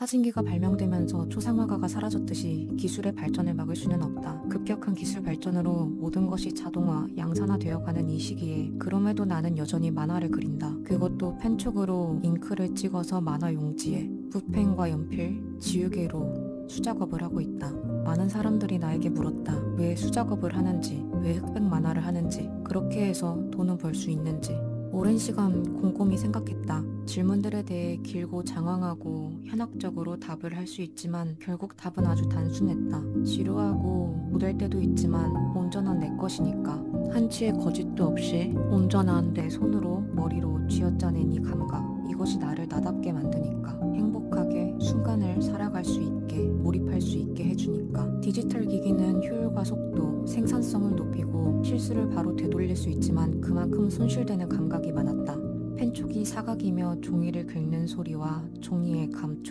사진기가 발명되면서 초상화가가 사라졌듯이 기술의 발전을 막을 수는 없다. 급격한 기술 발전으로 모든 것이 자동화, 양산화되어 가는 이 시기에 그럼에도 나는 여전히 만화를 그린다. 그것도 펜촉으로 잉크를 찍어서 만화 용지에 붓펜과 연필, 지우개로 수작업을 하고 있다. 많은 사람들이 나에게 물었다. 왜 수작업을 하는지, 왜 흑백 만화를 하는지, 그렇게 해서 돈은 벌 수 있는지. 오랜 시간 곰곰이 생각했다. 질문들에 대해 길고 장황하고 현학적으로 답을 할 수 있지만 결국 답은 아주 단순했다. 지루하고 못할 때도 있지만 온전한 내 것이니까. 한치의 거짓도 없이 온전한 내 손으로 머리로 쥐어짜낸 이 감각. 이것이 나를 나답게 만드니까. 행복하게 순간을 살아갈 수 있게 몰입할 수 있게 해주니까. 디지털 기기는 효율과 속도, 생산성을 높이고 실수를 바로 되돌릴 수 있지만 그만큼 손실되는 감각이 많았다. 펜촉이 사각이며 종이를 긁는 소리와 종이의 감촉,